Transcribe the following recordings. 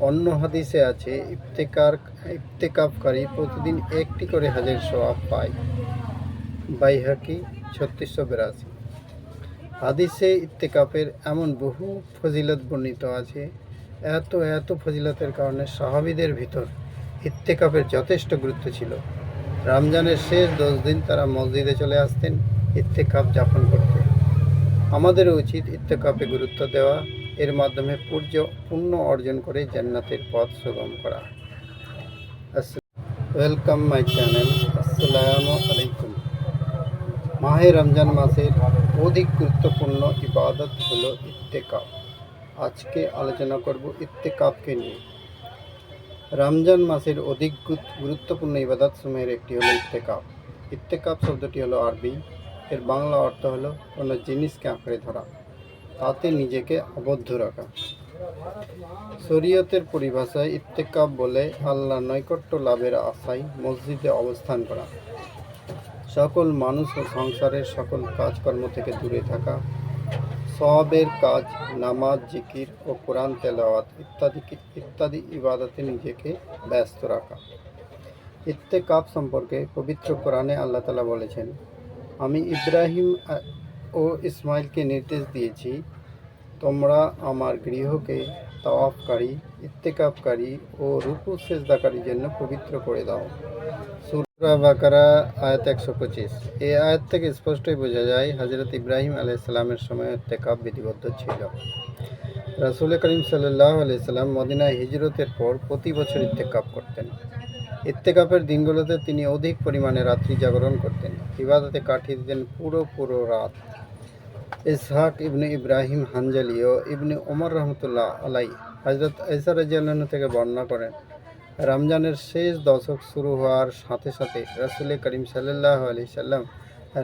অন্য হাদিসে আছে, ইফতেকার ইফতেকাফকারী প্রতিদিন একটি করে হাজের সোয়াব পায় বাইহাকি ছত্রিশশো বিরাশি। হাদিসে ইত্তেকাপের এমন বহু ফজিলত বর্ণিত আছে, এত এত ফজিলতের কারণে সাহাবিদের ভিতর ইত্তেকাপের যথেষ্ট গুরুত্ব ছিল। রমজানের শেষ দশ দিন তারা মসজিদে চলে আসতেন ইত্তেকাপ যাপন করতে। আমাদেরও উচিত ইত্তেকাপে গুরুত্ব দেওয়া এর মাধ্যমে পূর্য পুণ্য অর্জন করে জান্নাতের পথ সুগম করা। Welcome my channel. আসসালামু আলাইকুম। মাহে রমজান মাসের অধিক গুরুত্বপূর্ণ ইবাদত হলো ইত্তেকাপ আজকে আলোচনা করব ইত্তেকাপকে নিয়ে। রমজান মাসের অধিক গুরুত- গুরুত্বপূর্ণ ইবাদত সময়ের একটি হলো ইত্তেকাপ ইত্তেকাপ শব্দটি হলো আরবি। এর বাংলা অর্থ হলো কোনো জিনিসকে আঁকড়ে ধরা। তাতে নিজেকে আবদ্ধ রাখা। শরীয়তের পরিভাষায় ইত্তেকাপ বলে আল্লাহ নৈকট্য লাভের আশায় মসজিদে অবস্থান করা। সকল মানুষ ও সংসারের সকল কাজকর্ম থেকে দূরে থাকা। সবের কাজ, নামাজ, জিকির ও কোরআন তেলাওয়াত ইত্যাদি ইত্যাদি ইবাদতে নিজেকে ব্যস্ত রাখা। ইত্তেকাপ সম্পর্কে পবিত্র কোরআনে আল্লাহ তালা বলেছেন, আমি ইব্রাহিম ও ইসমাইলকে নির্দেশ দিয়েছি তোমরা আমার গৃহকে তাওয়াফকারী ইত্তেকাপকারী ও রুকু সেজদাকারীর জন্য পবিত্র করে দাও। সুরা বাকারা, আয়াত একশো পঁচিশ। এই আয়াত থেকে স্পষ্টই বোঝা যায় হজরত ইব্রাহিম আলাইসাল্লামের সময় ইত্তেকাপ বিধিবদ্ধ ছিল। রাসুল করিম সাল্লাহ আলাইসাল্লাম মদিনায় হিজরতের পর প্রতি বছর ইত্তেকাপ করতেন। ইত্তেকাপের দিনগুলোতে তিনি অধিক পরিমাণে রাত্রি জাগরণ করতেন। ইবাদতে কাটিয়ে দিতেন পুরো পুরো রাত। ইসহাক ইবনে ইব্রাহিম হানজালি ও ইবনে ওমর রহমতুল্লাহ আলাই হজরত ইসা রাজিয়াল্লাহ থেকে বর্ণনা করেন, রমজানের শেষ দশক শুরু হওয়ার সাথে সাথে রাসুল করিম সাল্লাহ আলি সাল্লাম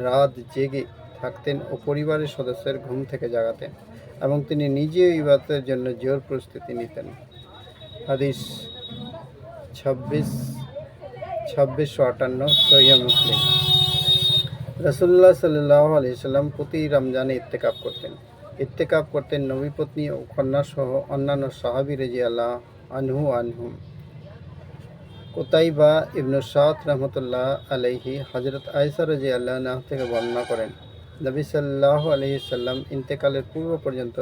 রাত জেগে থাকতেন ও পরিবারের সদস্যের ঘুম থেকে জাগাতেন এবং তিনি নিজেও ইবাদতের জন্য জোর প্রস্তুতি নিতেন। হাদিস ছাব্বিশ, ছাব্বিশশো আটান্ন সহিয়া মুসলিম। রসুল্লাহ সাল্লাহ আলি সাল্লাম প্রতি রমজানে ইত্তেকাপ করতেন। ইত্তেকাপ করতেন নবী পত্নী ও কন্যা সহ অন্যান্য সাহাবি রেজি আল্লাহ আনহু আনহুম। কোতাইবা ইবনু সাদ রহমতুল্লাহ আলাইহি হজরত আয়সা রাজি আল্লাহ থেকে বর্ণনা করেন, নবী সাল্লাহ আলহি সাল্লাম ইন্তেকালের পূর্ব পর্যন্ত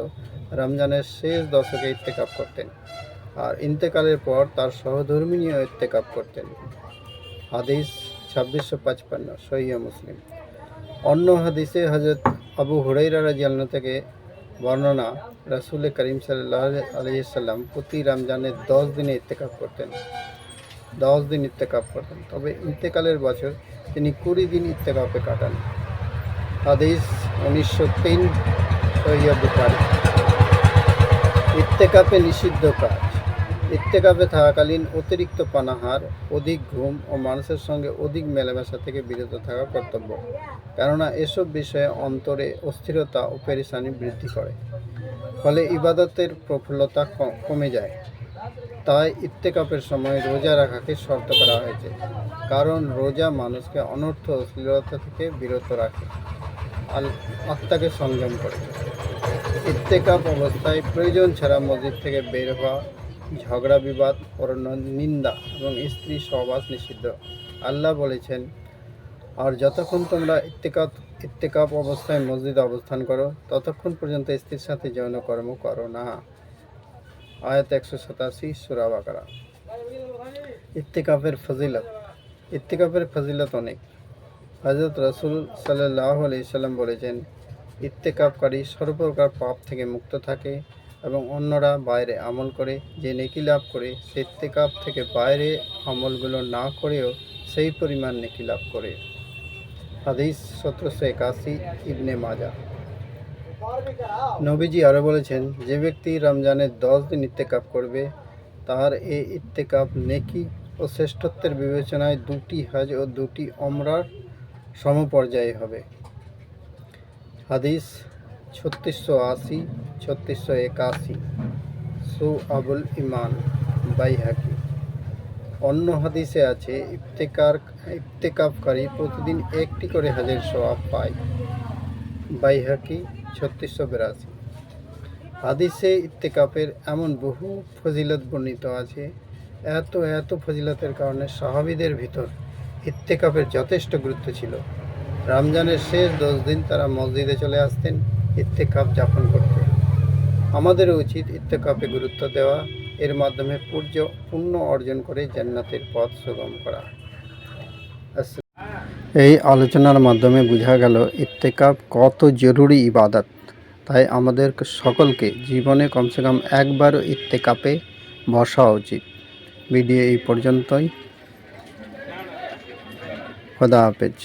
রমজানের শেষ দশকে ইত্তেকাপ করতেন আর ইন্তেকালের পর তার সহধর্মিনীয় ইত্তেকাপ করতেন। হাদিস ছাব্বিশশো পাঁচপান্ন সহিয়া মুসলিম। অন্য হাদিসে হজরত আবু হুরাইরা রাজিয়াল্লাহ থেকে বর্ণনা রাসুল করিম সাল্লাহ আলহিসাল্লাম প্রতি রমজানের দশ দিনে ইত্তেকাপ করতেন। দশ দিন ইত্তেকাপ করতেন। তবে ইন্তেকালের বছর তিনি কুড়ি দিন ইত্তেকাপে কাটান। হাদিস উনিশশো তিন বুখারি। ইত্তেকাপে নিষিদ্ধ কাজ। ইত্তেকাপে থাকাকালীন অতিরিক্ত পানাহার, অধিক ঘুম ও মানুষের সঙ্গে অধিক মেলামেশা থেকে বিরত থাকা কর্তব্য। কেননা এসব বিষয়ে অন্তরে অস্থিরতা ও পেরেশানি বৃদ্ধি করে। ফলে ইবাদতের প্রফুল্লতা কমে যায়। তাই ইত্তেকাপের সময় রোজা রাখাকে শর্ত করা হয়েছে। কারণ রোজা মানুষকে অনর্থ অশ্লীলতা থেকে বিরত রাখে। আত্মাকে সংযম করে। ইত্তেকাপ অবস্থায় প্রয়োজন ছাড়া মসজিদ থেকে বের হওয়া ঝগড়া, বিবাদ পরন নিন্দা এবং স্ত্রী সহবাস নিষিদ্ধ। আল্লাহ বলেছেন, আর যতক্ষণ তোমরা ইত্তেকাপ ইত্তেকাপ অবস্থায় মসজিদে অবস্থান করো, ততক্ষণ পর্যন্ত স্ত্রীর সাথে যৌন কর্ম করো না। আয়াত একশো সাতাশি সুরাবাকারা ইত্তেকাপের ফজিলত ইত্তেকাপের ফজিলত অনেক। হজরত রসুল সাল্লাহ সাল্লাম বলেছেন, ইত্তেকাপকারী সর্বপ্রকার পাপ থেকে মুক্ত থাকে এবং অন্যরা বাইরে আমল করে, যে নেকি লাভ করে, সে ইত্তেকাপ থেকে বাইরে আমলগুলো না করেও সেই পরিমাণ নেকি লাভ করে। হাদিস সতেরোশো একাশি ইবনে মাজা নবীজি আরও বলেছেন, যে ব্যক্তি রমজানের দশ দিন ইত্তেকাপ করবে তার এই ইত্তেকাপ নেকি ও শ্রেষ্ঠত্বের বিবেচনায় দুটি হজ ও দুটি অমরার সমপর্যায়ে হবে। হাদিস ছত্রিশশো আশি ছত্রিশশো একাশি। সু আবুল ইমান, বাইহাকি। অন্য হাদিসে আছে, ইফতেকার, ইফতেকাফকারী প্রতিদিন একটি করে হাজির সোয়াব পায়। বাইহাকি, ছত্রিশশো বিরাশি। হাদিসে ইত্তেকাপের এমন বহু ফজিলত বর্ণিত আছে, এত এত ফজিলতের কারণে সাহাবিদের ভিতর ইত্তেকাপের যথেষ্ট গুরুত্ব ছিল। রমজানের শেষ দশ দিন তারা মসজিদে চলে আসতেন ইত্তেকাপ যাপন করতে আমাদেরও উচিত ইত্তেকাপে গুরুত্ব দেওয়া। এর মাধ্যমে পূর্য পুণ্য অর্জন করে জান্নাতের পথ সুগম করা। এই আলোচনার মাধ্যমে বোঝা গেল ইত্তেকাপ কত জরুরি ইবাদত। তাই আমাদের সকলকে জীবনে কমসে কম একবারও ইত্তেকাপে বসা উচিত। ভিডিও এই পর্যন্তই। খোদা হাফেজ।